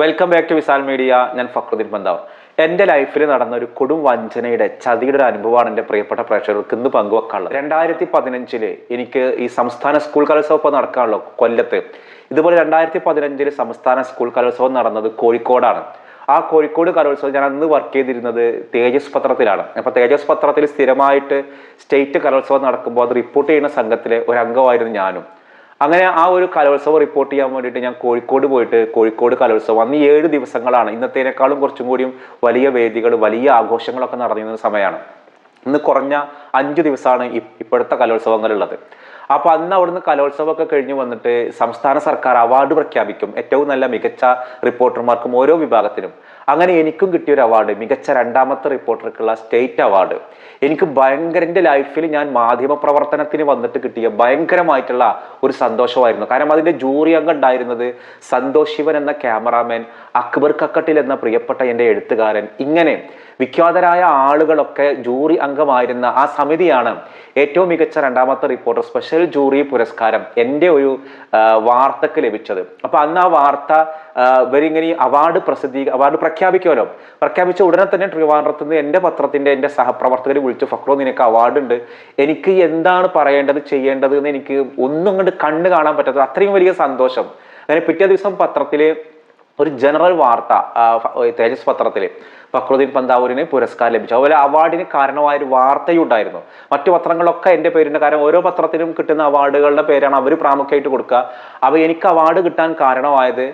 Welcome back to Visal media ഞാൻ ഫക്രുദ്ദീൻ പന്താവ് എന്റെ ലൈഫിൽ നടന്ന ഒരു കൊടും വഞ്ചനയുടെ ചതിയുടെ ഒരു അനുഭവമാണ് എന്റെ പ്രിയപ്പെട്ട പ്രേക്ഷകർക്ക് ഇന്ന് പങ്കുവെക്കാനുള്ളത്. രണ്ടായിരത്തി പതിനഞ്ചിൽ എനിക്ക് ഈ സംസ്ഥാന സ്കൂൾ കലോത്സവം ഇപ്പോൾ നടക്കാനുള്ളൂ കൊല്ലത്ത്. ഇതുപോലെ രണ്ടായിരത്തി പതിനഞ്ചിൽ സംസ്ഥാന സ്കൂൾ കലോത്സവം നടന്നത് കോഴിക്കോടാണ്. ആ കോഴിക്കോട് കലോത്സവം ഞാൻ അന്ന് വർക്ക് ചെയ്തിരുന്നത് തേജസ് പത്രത്തിലാണ്. അപ്പോൾ തേജസ് പത്രത്തിൽ സ്ഥിരമായിട്ട് സ്റ്റേറ്റ് കലോത്സവം നടക്കുമ്പോൾ അത് റിപ്പോർട്ട് ചെയ്യുന്ന സംഘത്തിലെ ഒരു അംഗമായിരുന്നു ഞാനും. അങ്ങനെ ആ ഒരു കലോത്സവം റിപ്പോർട്ട് ചെയ്യാൻ വേണ്ടിയിട്ട് ഞാൻ കോഴിക്കോട് പോയിട്ട് കോഴിക്കോട് കലോത്സവം. അന്ന് ഏഴ് ദിവസങ്ങളാണ്. ഇന്നത്തേനേക്കാളും കുറച്ചും കൂടിയും വലിയ വേദികൾ വലിയ ആഘോഷങ്ങളൊക്കെ നടന്നിരുന്ന സമയമാണ്. ഇന്ന് കുറഞ്ഞ അഞ്ച് ദിവസമാണ് ഇപ്പോഴത്തെ കലോത്സവങ്ങളുള്ളത്. അപ്പോൾ അന്ന് അവിടുന്ന് കലോത്സവമൊക്കെ കഴിഞ്ഞ് വന്നിട്ട് സംസ്ഥാന സർക്കാർ അവാർഡ് പ്രഖ്യാപിക്കും. ഏറ്റവും നല്ല മികച്ച റിപ്പോർട്ടർമാർക്കും ഓരോ വിഭാഗത്തിനും. അങ്ങനെ എനിക്കും കിട്ടിയ ഒരു അവാർഡ് മികച്ച രണ്ടാമത്തെ റിപ്പോർട്ടർക്കുള്ള സ്റ്റേറ്റ് അവാർഡ് എനിക്ക് ഭയങ്കര എന്റെ ലൈഫിൽ ഞാൻ മാധ്യമ പ്രവർത്തനത്തിന് വന്നിട്ട് കിട്ടിയ ഭയങ്കരമായിട്ടുള്ള ഒരു സന്തോഷമായിരുന്നു. കാരണം അതിന്റെ ജൂറി അംഗം ഉണ്ടായിരുന്നത് സന്തോഷ് ശിവൻ എന്ന ക്യാമറാമാൻ അക്ബർ കക്കട്ടിൽ എന്ന പ്രിയപ്പെട്ട എന്റെ എഴുത്തുകാരൻ. ഇങ്ങനെ വിഖ്യാതരായ ആളുകളൊക്കെ ജൂറി അംഗമായിരുന്ന ആ സമിതിയാണ് ഏറ്റവും മികച്ച രണ്ടാമത്തെ റിപ്പോർട്ടർ സ്പെഷ്യൽ ജൂറി പുരസ്കാരം എന്റെ ഒരു വാർത്തക്ക് ലഭിച്ചത്. അപ്പോൾ അന്ന് ആ വാർത്ത ഇവരിങ്ങനെ അവാർഡ് പ്രസിദ്ധീ അവാർഡ് പ്രഖ്യാപിക്കുമല്ലോ പ്രഖ്യാപിച്ച ഉടനെ തന്നെ ട്രിവാൻഡ്രത്ത് നിന്ന് എന്റെ പത്രത്തിന്റെ എന്റെ സഹപ്രവർത്തകർ വിളിച്ചു ഫക്രോ നിനക്ക് അവാർഡ് ഉണ്ട് എനിക്ക് എന്താണ് പറയേണ്ടത് ചെയ്യേണ്ടത് എന്ന് എനിക്ക് ഒന്നും കണ്ട് കാണാൻ പറ്റാത്തത് അത്രയും വലിയ സന്തോഷം. അങ്ങനെ പിറ്റേ ദിവസം പത്രത്തിൽ ഒരു ജനറൽ വാർത്ത തേജസ് പത്രത്തിൽ ഫക്രുദ്ദീൻ പന്താവൂരിന് പുരസ്കാരം ലഭിച്ചു. അതുപോലെ അവാർഡിന് കാരണമായ ഒരു വാർത്തയും ഉണ്ടായിരുന്നു. മറ്റു പത്രങ്ങളൊക്കെ എന്റെ പേരിന്റെ കാരണം ഓരോ പത്രത്തിനും കിട്ടുന്ന അവാർഡുകളുടെ പേരാണ് അവർ പ്രാമുഖ്യമായിട്ട് കൊടുക്കുക. അപ്പോൾ എനിക്ക് അവാർഡ് കിട്ടാൻ കാരണമായത്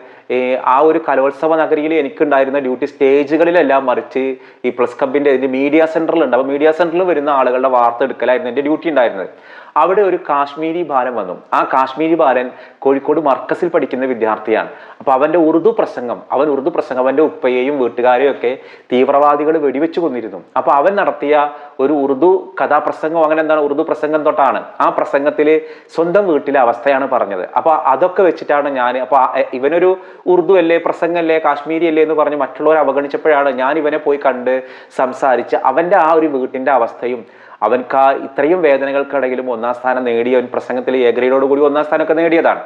ആ ഒരു കലോത്സവ നഗരിയിൽ എനിക്കുണ്ടായിരുന്ന ഡ്യൂട്ടി സ്റ്റേജുകളിലെല്ലാം മറിച്ച് ഈ പ്ലസ് ക്ലബിന്റെ ഇതിന്റെ മീഡിയ സെന്ററിലുണ്ട്. അപ്പോൾ മീഡിയ സെന്ററിൽ വരുന്ന ആളുകളുടെ വാർത്ത എടുക്കലായിരുന്നു എന്റെ ഡ്യൂട്ടി ഉണ്ടായിരുന്നത്. അവിടെ ഒരു കാശ്മീരി ബാലൻ വന്നു. ആ കാശ്മീരി ബാലൻ കോഴിക്കോട് മർക്കസിൽ പഠിക്കുന്ന വിദ്യാർത്ഥിയാണ്. അപ്പോൾ അവന്റെ ഉറുദു പ്രസംഗം അവൻ ഉറുദു പ്രസംഗം അവന്റെ ഉപ്പയെയും വീട്ടുകാരെയും ഒക്കെ തീവ്രവാദികൾ വെടിവെച്ച് കൊന്നിരുന്നു. അപ്പൊ അവൻ നടത്തിയ ഒരു ഉറുദു കഥാപ്രസംഗം അങ്ങനെ എന്താണ്? ഉറുദു പ്രസംഗം തൊട്ടാണ്. ആ പ്രസംഗത്തിൽ സ്വന്തം വീട്ടിലെ അവസ്ഥയാണ് പറഞ്ഞത്. അപ്പോൾ അതൊക്കെ വെച്ചിട്ടാണ് ഞാൻ അപ്പോൾ ഇവനൊരു ഉറുദു അല്ലേ പ്രസംഗമല്ലേ കാശ്മീരി അല്ലേ എന്ന് പറഞ്ഞ് മറ്റുള്ളവരെ അവഗണിച്ചപ്പോഴാണ് ഞാൻ ഇവനെ പോയി കണ്ട് സംസാരിച്ച് അവന്റെ ആ ഒരു വീട്ടിന്റെ അവസ്ഥയും അവൻക്ക് ആ ഇത്രയും വേദനകൾക്കിടയിലും ഒന്നാം സ്ഥാനം നേടിയ അവൻ പ്രസംഗത്തിൽ ഗ്രേഡോട് കൂടി ഒന്നാം സ്ഥാനമൊക്കെ നേടിയതാണ്.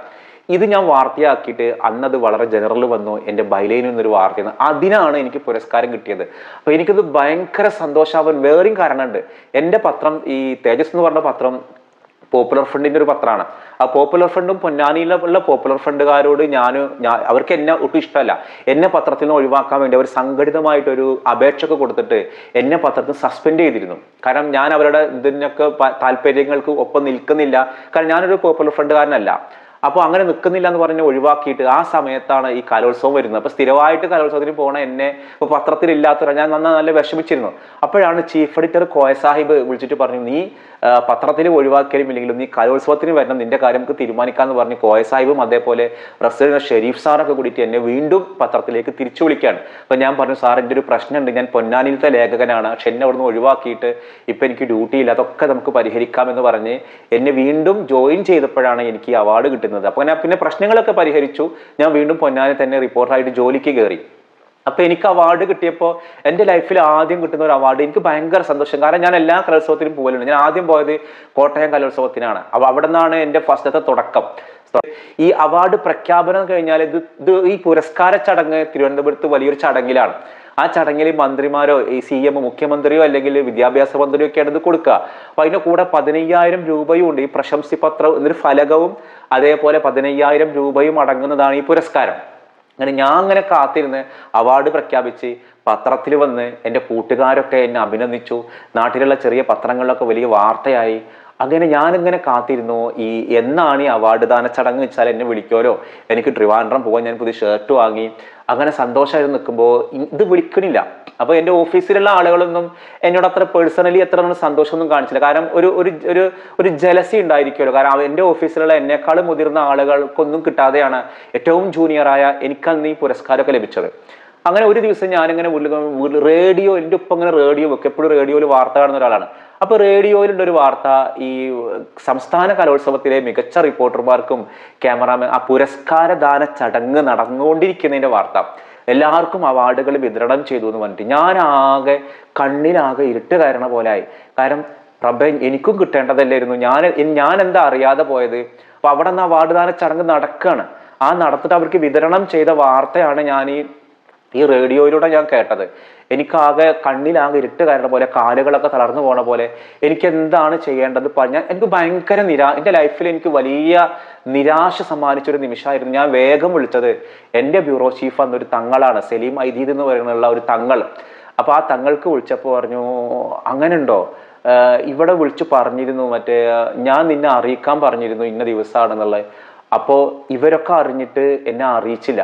ഇത് ഞാൻ വാർത്തയാക്കിയിട്ട് അന്നത് വളരെ ജനറൽ വന്നു. എന്റെ ബൈലയിൽ നിന്നൊരു വാർത്തയാണ് അതിനാണ് എനിക്ക് പുരസ്കാരം കിട്ടിയത്. അപ്പോൾ എനിക്കത് ഭയങ്കര സന്തോഷം. സന്തോഷാവാൻ വേറെയും കാരണമുണ്ട്. എന്റെ പത്രം ഈ തേജസ് എന്ന് പറഞ്ഞ പത്രം പോപ്പുലർ ഫണ്ടിന്റെ ഒരു പത്രമാണ്. ആ പോപ്പുലർ ഫണ്ടും പൊന്നാനിയിലുള്ള പോപ്പുലർ ഫ്രണ്ടുകാരോട് ഞാൻ അവർക്ക് എന്നെ ഒട്ടും ഇഷ്ടമല്ല. എന്നെ പത്രത്തിൽ നിന്ന് ഒഴിവാക്കാൻ വേണ്ടി അവർ സംഘടിതമായിട്ടൊരു അപേക്ഷയൊക്കെ കൊടുത്തിട്ട് എന്നെ പത്രത്തിൽ സസ്പെൻഡ് ചെയ്തിരുന്നു. കാരണം ഞാൻ അവരുടെ ഇതിനൊക്കെ താല്പര്യങ്ങൾക്ക് ഒപ്പം നിൽക്കുന്നില്ല. കാരണം ഞാനൊരു പോപ്പുലർ ഫ്രണ്ടുകാരനല്ല അപ്പോൾ അങ്ങനെ നിൽക്കുന്നില്ല എന്ന് പറഞ്ഞ് ഒഴിവാക്കിയിട്ട് ആ സമയത്താണ് ഈ കലോത്സവം വരുന്നത്. അപ്പോൾ സ്ഥിരമായിട്ട് കലോത്സവത്തിന് പോണ എന്നെ ഇപ്പൊ പത്രത്തിലില്ലാത്തവരാണ് ഞാൻ നന്ന നല്ല വിഷമിച്ചിരുന്നു. അപ്പോഴാണ് ചീഫ് എഡിറ്റർ കോയ സാഹിബ് വിളിച്ചിട്ട് പറഞ്ഞു നീ പത്രത്തിൽ ഒഴിവാക്കിയാലും ഇല്ലെങ്കിലും നീ കലോത്സവത്തിന് വരണം നിന്റെ കാര്യം നമുക്ക് തീരുമാനിക്കാമെന്ന് പറഞ്ഞ് കോയ സാഹിബും അതേപോലെ പ്രസിഡന്റ് ഷെരീഫ് സാറൊക്കെ കൂടിയിട്ട് എന്നെ വീണ്ടും പത്രത്തിലേക്ക് തിരിച്ചു വിളിക്കുകയാണ്. അപ്പൊ ഞാൻ പറഞ്ഞു സാർ എന്റെ ഒരു പ്രശ്നമുണ്ട്. ഞാൻ പൊന്നാനിയിലത്തെ ലേഖകനാണ്. പക്ഷെ എന്നെ അവിടുന്ന് ഒഴിവാക്കിയിട്ട് ഇപ്പൊ എനിക്ക് ഡ്യൂട്ടി ഇല്ല. അതൊക്കെ നമുക്ക് പരിഹരിക്കാമെന്ന് പറഞ്ഞ് എന്നെ വീണ്ടും ജോയിൻ ചെയ്തപ്പോഴാണ് എനിക്ക് ഈ അവാർഡ് കിട്ടുന്നത്. അപ്പൊ ഞാൻ പിന്നെ പ്രശ്നങ്ങളൊക്കെ പരിഹരിച്ചു. ഞാൻ വീണ്ടും പൊന്നാനി തന്നെ റിപ്പോർട്ടറായിട്ട് ജോലിക്ക് കയറി. അപ്പൊ എനിക്ക് അവാർഡ് കിട്ടിയപ്പോൾ എന്റെ ലൈഫിൽ ആദ്യം കിട്ടുന്ന ഒരു അവാർഡ് എനിക്ക് ഭയങ്കര സന്തോഷം. കാരണം ഞാൻ എല്ലാ കലോത്സവത്തിനും പോകലുണ്ട് ഞാൻ ആദ്യം പോയത് കോട്ടയം കലോത്സവത്തിനാണ്. അപ്പൊ അവിടെ നിന്നാണ് എന്റെ ഫസ്റ്റത്തെ തുടക്കം. ഈ അവാർഡ് പ്രഖ്യാപനം കഴിഞ്ഞാൽ ഇത് ഇത് ഈ പുരസ്കാര ചടങ്ങ് തിരുവനന്തപുരത്ത് വലിയൊരു ചടങ്ങിലാണ്. ആ ചടങ്ങിൽ മന്ത്രിമാരോ ഈ സി എം മുഖ്യമന്ത്രിയോ അല്ലെങ്കിൽ വിദ്യാഭ്യാസ മന്ത്രിയോ ഒക്കെയാണ് ഇത് കൊടുക്കുക. അപ്പൊ അതിന്റെ കൂടെ പതിനയ്യായിരം രൂപയും ഉണ്ട്. ഈ പ്രശംസി പത്രം എന്നൊരു ഫലകവും അതേപോലെ പതിനയ്യായിരം രൂപയും അടങ്ങുന്നതാണ് ഈ പുരസ്കാരം. അങ്ങനെ ഞാൻ അങ്ങനെ കാത്തിരുന്ന് അവാർഡ് പ്രഖ്യാപിച്ച് പത്രത്തിൽ വന്ന് എന്റെ കൂട്ടുകാരൊക്കെ എന്നെ അഭിനന്ദിച്ചു. നാട്ടിലുള്ള ചെറിയ പത്രങ്ങളിലൊക്കെ വലിയ വാർത്തയായി. അങ്ങനെ ഞാനിങ്ങനെ കാത്തിരുന്നു. ഈ എന്നാണ് ഈ അവാർഡ് ദാന ചടങ്ങ് വെച്ചാൽ എന്നെ വിളിക്കുമല്ലോ? എനിക്ക് ട്രിവാൻഡ്രം പോകാൻ ഞാൻ പുതിയ ഷർട്ട് വാങ്ങി. അങ്ങനെ സന്തോഷമായിട്ട് നിൽക്കുമ്പോൾ ഇത് വിളിക്കണില്ല. അപ്പൊ എന്റെ ഓഫീസിലുള്ള ആളുകളൊന്നും എന്നോട് അത്ര പേഴ്സണലി അത്ര സന്തോഷമൊന്നും കാണിച്ചില്ല. കാരണം ഒരു ഒരു ഒരു ഒരു ജലസി ഉണ്ടായിരിക്കുമല്ലോ. കാരണം എന്റെ ഓഫീസിലുള്ള എന്നെക്കാളും മുതിർന്ന ആളുകൾക്കൊന്നും കിട്ടാതെയാണ് ഏറ്റവും ജൂനിയറായ എനിക്കന്ന് ഈ പുരസ്കാരമൊക്കെ ലഭിച്ചത്. അങ്ങനെ ഒരു ദിവസം ഞാനിങ്ങനെ റേഡിയോ എന്റെ ഒപ്പം ഇങ്ങനെ റേഡിയോ വെക്കും. എപ്പോഴും റേഡിയോയിൽ വാർത്ത കാണുന്ന ഒരാളാണ്. അപ്പൊ റേഡിയോയിലുള്ള ഒരു വാർത്ത ഈ സംസ്ഥാന കലോത്സവത്തിലെ മികച്ച റിപ്പോർട്ടർമാർക്കും ക്യാമറാമാൻ ആ പുരസ്കാരദാന ചടങ്ങ് നടന്നുകൊണ്ടിരിക്കുന്നതിന്റെ വാർത്ത. എല്ലാവർക്കും അവാർഡുകൾ വിതരണം ചെയ്തു എന്ന് പറഞ്ഞിട്ട് ഞാനാകെ ആകെ കണ്ണിലാകെ ഇരുട്ട് കയറണ പോലെ ആയി. കാരണം പ്രഭ എനിക്കും കിട്ടേണ്ടതല്ലായിരുന്നു. ഞാൻ ഞാൻ എന്താ അറിയാതെ പോയത്? അപ്പൊ അവിടെ നിന്ന് അവാർഡ് ദാന ചടങ്ങ് നടക്കുകയാണ് ആ നടത്തിട്ട് അവർക്ക് വിതരണം ചെയ്ത വാർത്തയാണ് ഞാൻ ഈ ഈ റേഡിയോയിലൂടെ ഞാൻ കേട്ടത്. എനിക്കാകെ കണ്ണിലാകെ ഇരുട്ട് കയറുന്ന പോലെ കാലുകളൊക്കെ തളർന്നു പോണ പോലെ എനിക്ക് എന്താണ് ചെയ്യേണ്ടത് പറഞ്ഞാൽ എനിക്ക് ഭയങ്കര നിരാ എന്റെ ലൈഫിൽ എനിക്ക് വലിയ നിരാശ സമ്മാനിച്ചൊരു നിമിഷമായിരുന്നു ഞാൻ വേഗം വിളിച്ചത്. എന്റെ ബ്യൂറോ ചീഫ് എന്നൊരു തങ്ങളാണ് സലീം ഐദീദ് എന്ന് പറയുന്നുള്ള ഒരു തങ്ങൾ. അപ്പോൾ ആ തങ്ങൾക്ക് വിളിച്ചപ്പോൾ പറഞ്ഞു അങ്ങനെ ഉണ്ടോ ഇവിടെ വിളിച്ചു പറഞ്ഞിരുന്നു മറ്റേ ഞാൻ നിന്നെ അറിയിക്കാൻ പറഞ്ഞിരുന്നു ഇന്ന ദിവസമാണെന്നുള്ളത് അപ്പോൾ ഇവരൊക്കെ അറിഞ്ഞിട്ട് എന്നെ അറിയിച്ചില്ല.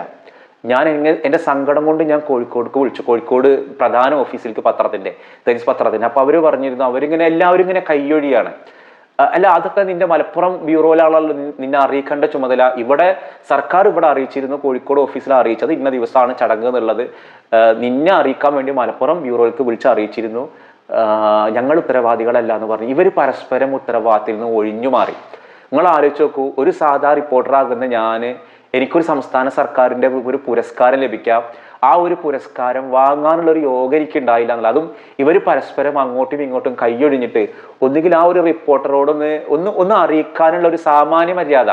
ഞാൻ എന്റെ സങ്കടം കൊണ്ട് ഞാൻ കോഴിക്കോടേക്ക് വിളിച്ചു. കോഴിക്കോട് പ്രധാന ഓഫീസിലേക്ക് പത്രത്തിന്റെ തേജസ് പത്രത്തിന്റെ. അപ്പോൾ അവർ പറഞ്ഞിരുന്നു അവരിങ്ങനെ എല്ലാവരും ഇങ്ങനെ കയ്യൊഴിയാണ് അല്ല അതൊക്കെ നിന്റെ മലപ്പുറം ബ്യൂറോയിലാണല്ലോ നിന്നെ അറിയിക്കേണ്ട ചുമതല. ഇവിടെ സർക്കാർ ഇവിടെ അറിയിച്ചിരുന്നു കോഴിക്കോട് ഓഫീസിൽ അറിയിച്ചത് ഇന്ന ദിവസമാണ് ചടങ്ങ് എന്നുള്ളത്. നിന്നെ അറിയിക്കാൻ വേണ്ടി മലപ്പുറം ബ്യൂറോയിലേക്ക് വിളിച്ച് അറിയിച്ചിരുന്നു. ഞങ്ങൾ ഉത്തരവാദികളല്ല എന്ന് പറഞ്ഞു. ഇവർ പരസ്പരം ഉത്തരവാദിത്തത്തിൽ നിന്ന് ഒഴിഞ്ഞു മാറി. നിങ്ങൾ ആലോചിച്ച് നോക്കൂ ഒരു സാധാ റിപ്പോർട്ടറാകുന്ന ഞാൻ എനിക്കൊരു സംസ്ഥാന സർക്കാരിന്റെ ഒരു പുരസ്കാരം ലഭിക്കാം. ആ ഒരു പുരസ്കാരം വാങ്ങാനുള്ള ഒരു യോഗ എനിക്ക് ഉണ്ടായില്ല അതും ഇവർ പരസ്പരം അങ്ങോട്ടും ഇങ്ങോട്ടും കൈയൊഴിഞ്ഞിട്ട് ഒന്നുകിൽ ആ ഒരു റിപ്പോർട്ടറോടൊന്ന് ഒന്ന് ഒന്ന് അറിയിക്കാനുള്ള ഒരു സാമാന്യ മര്യാദ.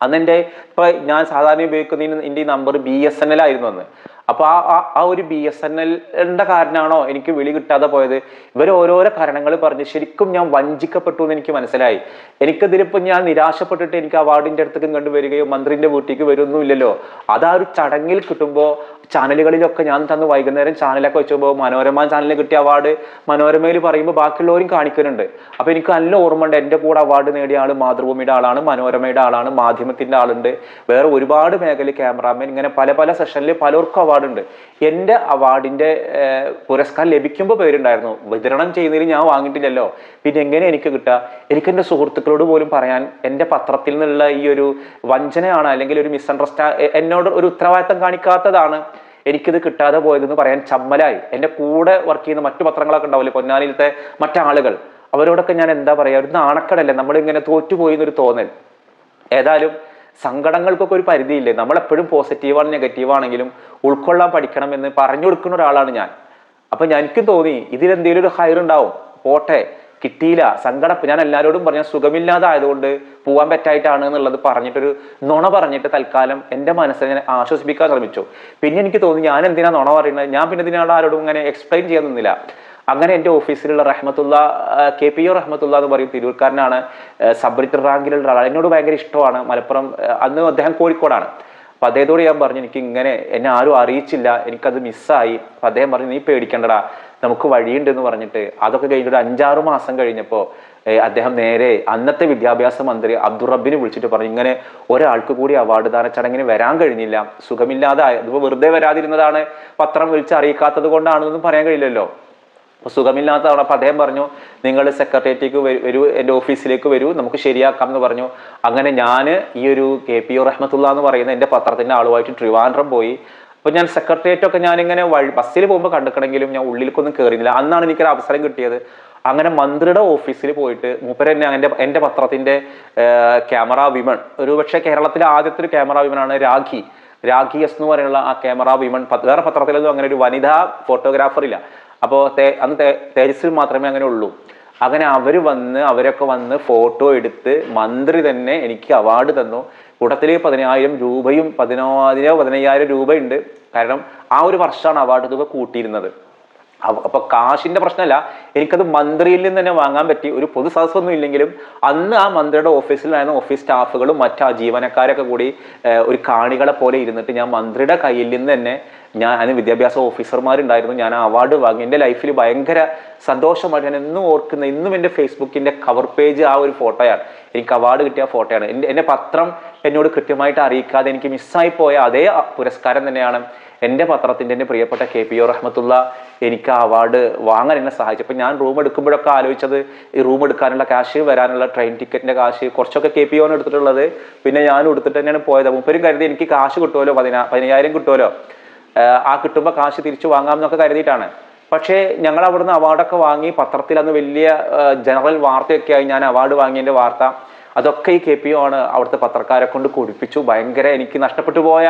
അന്ന് എന്റെ ഇപ്പൊ ഞാൻ സാധാരണ ഉപയോഗിക്കുന്ന എന്റെ ഈ number B S N L ആയിരുന്നു അന്ന്. അപ്പൊ ആ ആ- ഒരു ബി എസ് എൻ എല്ലിന്റെ കാരണമാണോ എനിക്ക് വിളി കിട്ടാതെ പോയത്? ഇവർ ഓരോരോ കാരണങ്ങൾ പറഞ്ഞ് ശരിക്കും ഞാൻ വഞ്ചിക്കപ്പെട്ടു എന്ന് എനിക്ക് മനസ്സിലായി. എനിക്കതിലിപ്പോ ഞാൻ നിരാശപ്പെട്ടിട്ട് എനിക്ക് അവാർഡിന്റെ അടുത്തേക്ക് കണ്ടുവരികയോ മന്ത്രിന്റെ വീട്ടിലേക്ക് വരുന്നുമില്ലല്ലോ. അത് ആ ഒരു ചടങ്ങിൽ കിട്ടുമ്പോൾ ചാനലുകളിലൊക്കെ ഞാൻ തന്ന് വൈകുന്നേരം ചാനലൊക്കെ വെച്ചുമ്പോൾ മനോരമ ചാനലിൽ കിട്ടിയ അവാർഡ് മനോരമയിൽ പറയുമ്പോൾ ബാക്കിയുള്ളവരും കാണിക്കുന്നുണ്ട് അപ്പോൾ എനിക്ക് നല്ല ഓർമ്മയുണ്ട്. എന്റെ കൂടെ അവാർഡ് നേടിയ ആൾ മാതൃഭൂമിയുടെ ആളാണ് മനോരമയുടെ ആളാണ് മാധ്യമത്തിന്റെ ആളുണ്ട്. വേറെ ഒരുപാട് മേഖല ക്യാമറാമാൻ ഇങ്ങനെ പല പല സെഷനിൽ പലർക്കും അവാർഡ് ഉണ്ട് എന്റെ അവാർഡിന്റെ പുരസ്കാരം ലഭിക്കുമ്പോൾ പേരുണ്ടായിരുന്നു. വിതരണം ചെയ്യുന്നതിൽ ഞാൻ വാങ്ങിയിട്ടില്ലല്ലോ. പിന്നെ എങ്ങനെ എനിക്ക് കിട്ടുക? എനിക്ക് എന്റെ സുഹൃത്തുക്കളോട് പോലും പറയാൻ എന്റെ പത്രത്തിൽ നിന്നുള്ള ഈ ഒരു വഞ്ചനയാണ് അല്ലെങ്കിൽ ഒരു മിസ്അണ്ടർസ്റ്റാ എന്നോട് ഒരു ഉത്തരവാദിത്തം കാണിക്കാത്തതാണ് എനിക്കിത് കിട്ടാതെ പോയതെന്ന് പറയാൻ ചമ്മലായി. എന്റെ കൂടെ വർക്ക് ചെയ്യുന്ന മറ്റു പത്രങ്ങളൊക്കെ ഉണ്ടാവില്ലേ? പൊന്നാനിയിലത്തെ മറ്റാളുകൾ. അവരോടൊക്കെ ഞാൻ എന്താ പറയാ ഒരു നാണക്കടല്ലേ? നമ്മളിങ്ങനെ തോറ്റുപോയി എന്നൊരു തോന്നൽ. ഏതായാലും സങ്കടങ്ങൾക്കൊക്കെ ഒരു പരിധിയില്ലേ? നമ്മളെപ്പോഴും പോസിറ്റീവാണ് നെഗറ്റീവ് ആണെങ്കിലും ഉൾക്കൊള്ളാൻ പഠിക്കണമെന്ന് പറഞ്ഞു കൊടുക്കുന്ന ഒരാളാണ് ഞാൻ. അപ്പൊ എനിക്കും തോന്നി ഇതിലെന്തെങ്കിലും ഒരു ഹയർ ഉണ്ടാവും. പോട്ടെ കിട്ടിയില്ല സങ്കടം ഞാൻ എല്ലാവരോടും പറഞ്ഞ സുഖമില്ലാതായതുകൊണ്ട് പോകാൻ പറ്റായിട്ടാണ് എന്നുള്ളത് പറഞ്ഞിട്ടൊരു നുണ പറഞ്ഞിട്ട് തൽക്കാലം എന്റെ മനസ്സിനെ ഞാൻ ആശ്വസിപ്പിക്കാൻ ശ്രമിച്ചു. പിന്നെ എനിക്ക് തോന്നി ഞാൻ എന്തിനാ നുണ പറയുന്നത്? ഞാൻ പിന്നെ ഇതിനാൾ ആരോടും ഇങ്ങനെ എക്സ്പ്ലെയിൻ ചെയ്യാൻ നിന്നില്ല. അങ്ങനെ എന്റെ ഓഫീസിലുള്ള Rahmathulla K P O Rahmathulla എന്ന് പറയും തിരൂർക്കാരനാണ് സബ് എഡിറ്റർ റാങ്കിലുള്ള ആളാണ് എന്നോട് ഭയങ്കര ഇഷ്ടമാണ് മലപ്പുറം അന്ന് അദ്ദേഹം കോഴിക്കോടാണ്. അപ്പം അദ്ദേഹത്തോട് ഞാൻ പറഞ്ഞു എനിക്ക് ഇങ്ങനെ എന്നെ ആരും അറിയിച്ചില്ല എനിക്കത് മിസ്സായി. അപ്പം അദ്ദേഹം പറഞ്ഞു നീ പേടിക്കണ്ടടാ നമുക്ക് വഴിയുണ്ട് എന്ന് പറഞ്ഞിട്ട്. അതൊക്കെ കഴിഞ്ഞിട്ട് അഞ്ചാറ് മാസം കഴിഞ്ഞപ്പോൾ അദ്ദേഹം നേരെ അന്നത്തെ വിദ്യാഭ്യാസ മന്ത്രി അബ്ദുൾ റബ്ബിനെ വിളിച്ചിട്ട് പറഞ്ഞു ഇങ്ങനെ ഒരാൾക്ക് കൂടി അവാർഡ് ദാന ചടങ്ങിന് വരാൻ കഴിഞ്ഞില്ല സുഖമില്ലാതെ അതിപ്പോൾ വെറുതെ വരാതിരുന്നതാണ് പത്രം വിളിച്ച് അറിയിക്കാത്തത് കൊണ്ടാണെന്നൊന്നും പറയാൻ കഴിയില്ലല്ലോ. അപ്പൊ സുഖമില്ലാത്തതാണ് അപ്പോൾ അദ്ദേഹം പറഞ്ഞു നിങ്ങൾ സെക്രട്ടേറിയറ്റിലേക്ക് വരൂ എന്റെ ഓഫീസിലേക്ക് വരൂ നമുക്ക് ശരിയാക്കാം എന്ന് പറഞ്ഞു. അങ്ങനെ ഞാൻ ഈ ഒരു കെ പി ഒ റഹ്മത്തുള്ള എന്ന് പറയുന്ന എന്റെ പത്രത്തിന്റെ ആളുമായിട്ട് ട്രിവാൻഡ്രം പോയി. അപ്പോൾ ഞാൻ സെക്രട്ടേറിയറ്റ് ഒക്കെ ഞാൻ ഇങ്ങനെ വഴി ബസ്സിൽ പോകുമ്പോൾ കണ്ടിക്കണമെങ്കിലും ഞാൻ ഉള്ളിലേക്കൊന്നും കയറിയില്ല അന്നാണ് എനിക്കൊരു അവസരം കിട്ടിയത്. അങ്ങനെ മന്ത്രിയുടെ ഓഫീസിൽ പോയിട്ട് മൂപ്പര് തന്നെ എന്റെ എന്റെ പത്രത്തിന്റെ ക്യാമറ വിമൺ ഒരു പക്ഷേ കേരളത്തിലെ ആദ്യത്തെ ഒരു ക്യാമറ വിമണാണ് രാഖി. രാഖി എസ് എന്ന് പറയുന്ന ആ ക്യാമറ വിമൺ വേറെ പത്രത്തിലൊന്നും അങ്ങനെ ഒരു വനിതാ ഫോട്ടോഗ്രാഫർ ഇല്ല അപ്പോൾ അന്ന് തേജസ്സിൽ മാത്രമേ അങ്ങനെ ഉള്ളൂ. അങ്ങനെ അവർ വന്ന് അവരൊക്കെ വന്ന് ഫോട്ടോ എടുത്ത് മന്ത്രി തന്നെ എനിക്ക് അവാർഡ് തന്നു. കൂട്ടത്തിൽ പതിനായിരം രൂപയും പതിനായിരം പതിനയ്യായിരം രൂപയുണ്ട്. കാരണം ആ ഒരു വർഷമാണ് അവാർഡ് തുക കൂട്ടിയിരുന്നത്. അപ്പൊ കാശിന്റെ പ്രശ്നമല്ല. എനിക്കത് മന്ത്രിയിൽ നിന്ന് തന്നെ വാങ്ങാൻ പറ്റി. ഒരു പൊതു സദസ്സൊന്നും ഇല്ലെങ്കിലും അന്ന് ആ മന്ത്രിയുടെ ഓഫീസിലായിരുന്ന ഓഫീസ് സ്റ്റാഫുകളും മറ്റു ആ ജീവനക്കാരൊക്കെ കൂടി ഒരു കാണികളെ പോലെ ഇരുന്നിട്ട് ഞാൻ മന്ത്രിയുടെ കയ്യിൽ നിന്ന് തന്നെ ഞാൻ അതിന് വിദ്യാഭ്യാസ ഓഫീസർമാരുണ്ടായിരുന്നു. ഞാൻ ആ അവാർഡ് വാങ്ങി. എന്റെ ലൈഫിൽ ഭയങ്കര സന്തോഷമായിട്ട് ഞാൻ എന്നും ഓർക്കുന്ന ഇന്നും എന്റെ ഫേസ്ബുക്കിന്റെ കവർ പേജ് ആ ഒരു ഫോട്ടോയാണ്. എനിക്ക് അവാർഡ് കിട്ടിയ ഫോട്ടോയാണ്. എന്റെ എന്റെ പത്രം എന്നോട് കൃത്യമായിട്ട് അറിയിക്കാതെ എനിക്ക് മിസ്സായി പോയ അതേ പുരസ്കാരം തന്നെയാണ് എന്റെ പത്രത്തിന്റെ എന്റെ പ്രിയപ്പെട്ട കെ പി ഒ റഹ്മത്തുള്ള എനിക്ക് ആ അവാർഡ് വാങ്ങാൻ എന്നെ സഹായിച്ചു. അപ്പം ഞാൻ റൂം എടുക്കുമ്പോഴൊക്കെ ആലോചിച്ചത് ഈ റൂം എടുക്കാനുള്ള കാശ് വരാനുള്ള ട്രെയിൻ ടിക്കറ്റിന്റെ കാശ് കുറച്ചൊക്കെ കെ പി എടുത്തിട്ടുള്ളത്. പിന്നെ ഞാനും എടുത്തിട്ട് തന്നെയാണ് പോയത്. മുപ്പരും കരുതി എനിക്ക് കാശ് കിട്ടുമല്ലോ? പതിനാ പതിനയ്യായിരം കിട്ടുമല്ലോ? ആ കിട്ടുമ്പോൾ കാശ് തിരിച്ചു വാങ്ങാം എന്നൊക്കെ കരുതിയിട്ടാണ്. പക്ഷേ ഞങ്ങൾ അവിടുന്ന് അവാർഡൊക്കെ വാങ്ങി പത്രത്തിൽ അന്ന് വലിയ ജനറൽ വാർത്തയൊക്കെ ആയി. ഞാൻ അവാർഡ് വാങ്ങിയതിന്റെ വാർത്ത. അതൊക്കെ ഈ കെ പി ഒ ആണ് അവിടുത്തെ പത്രക്കാരെ കൊണ്ട് കുടിപ്പിച്ചു. ഭയങ്കര എനിക്ക് നഷ്ടപ്പെട്ടു പോയ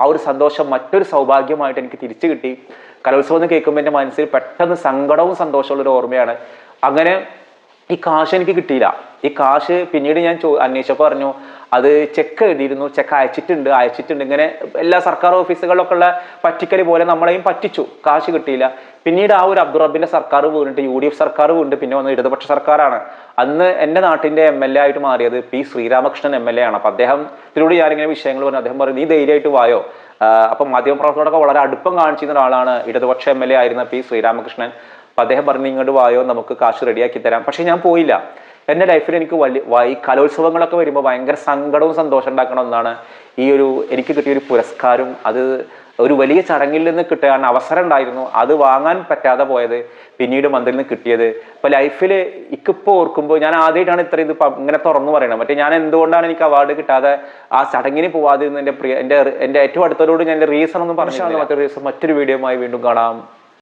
ആ ഒരു സന്തോഷം മറ്റൊരു സൗഭാഗ്യമായിട്ട് എനിക്ക് തിരിച്ചു കിട്ടി. കലോത്സവം എന്ന് കേൾക്കുമ്പോൾ എന്റെ മനസ്സിൽ പെട്ടെന്ന് സങ്കടവും സന്തോഷമുള്ള ഒരു ഓർമ്മയാണ്. അങ്ങനെ ഈ കാശ് എനിക്ക് കിട്ടിയില്ല. ഈ കാശ് പിന്നീട് ഞാൻ ചോ അന്വേഷിച്ചപ്പോൾ പറഞ്ഞു അത് ചെക്ക് എഴുതിയിരുന്നു ചെക്ക് അയച്ചിട്ടുണ്ട് അയച്ചിട്ടുണ്ട്. ഇങ്ങനെ എല്ലാ സർക്കാർ ഓഫീസുകളിലൊക്കെ ഉള്ള പറ്റിക്കൽ പോലെ നമ്മളെയും പറ്റിച്ചു. കാശ് കിട്ടിയില്ല. പിന്നീട് ആ ഒരു അബ്ദുറബിന്റെ സർക്കാർ വീണിട്ട് യു ഡി എഫ് സർക്കാർ വീണിട്ട് പിന്നെ വന്ന ഇടതുപക്ഷ സർക്കാരാണ്. അന്ന് എന്റെ നാട്ടിന്റെ എം എൽ എ ആയിട്ട് മാറിയത് P Sreeramakrishnan M L A ആണ്. അപ്പൊ അദ്ദേഹത്തിലൂടെ ഞാനിങ്ങനെ വിഷയങ്ങൾ പറഞ്ഞു. അദ്ദേഹം പറഞ്ഞു നീ ധൈര്യമായിട്ട് വായോ? അപ്പം മാധ്യമപ്രവർത്തകരോടൊക്കെ വളരെ അടുപ്പം കാണിച്ചിരുന്ന ഒരാളാണ് ഇടതുപക്ഷ എം എൽ എ ആയിരുന്ന പി ശ്രീരാമകൃഷ്ണൻ. അപ്പൊ അദ്ദേഹം പറഞ്ഞു ഇങ്ങോട്ട് വായോ? നമുക്ക് കാശ് റെഡിയാക്കി തരാം. പക്ഷേ ഞാൻ പോയില്ല. എന്റെ ലൈഫിൽ എനിക്ക് വലിയ വൈ കലോത്സവങ്ങളൊക്കെ വരുമ്പോൾ ഭയങ്കര സങ്കടവും സന്തോഷം ഉണ്ടാക്കണ ഒന്നാണ്. ഈ ഒരു എനിക്ക് കിട്ടിയ ഒരു പുരസ്കാരം അത് ഒരു വലിയ ചടങ്ങിൽ നിന്ന് കിട്ടാൻ അവസരം ഉണ്ടായിരുന്നു. അത് വാങ്ങാൻ പറ്റാതെ പോയത് പിന്നീട് മന്ത്രിയിൽ നിന്ന് കിട്ടിയത്. ഇപ്പൊ ലൈഫിൽ ഇക്കിപ്പോൾ ഓർക്കുമ്പോൾ ഞാൻ ആദ്യമായിട്ടാണ് ഇത്ര ഇത് ഇങ്ങനെ തുറന്നു പറയണത്. മറ്റേ ഞാൻ എന്തുകൊണ്ടാണ് എനിക്ക് അവാർഡ് കിട്ടാതെ ആ ചടങ്ങിന് പോവാതിരുന്ന എന്റെ പ്രിയ എന്റെ എന്റെ ഏറ്റവും അടുത്തവരോട് ഞാൻ റീസൺ ഒന്നും പറഞ്ഞു മറ്റൊരു റീസൺ മറ്റൊരു വീഡിയോയുമായി വീണ്ടും കാണാം.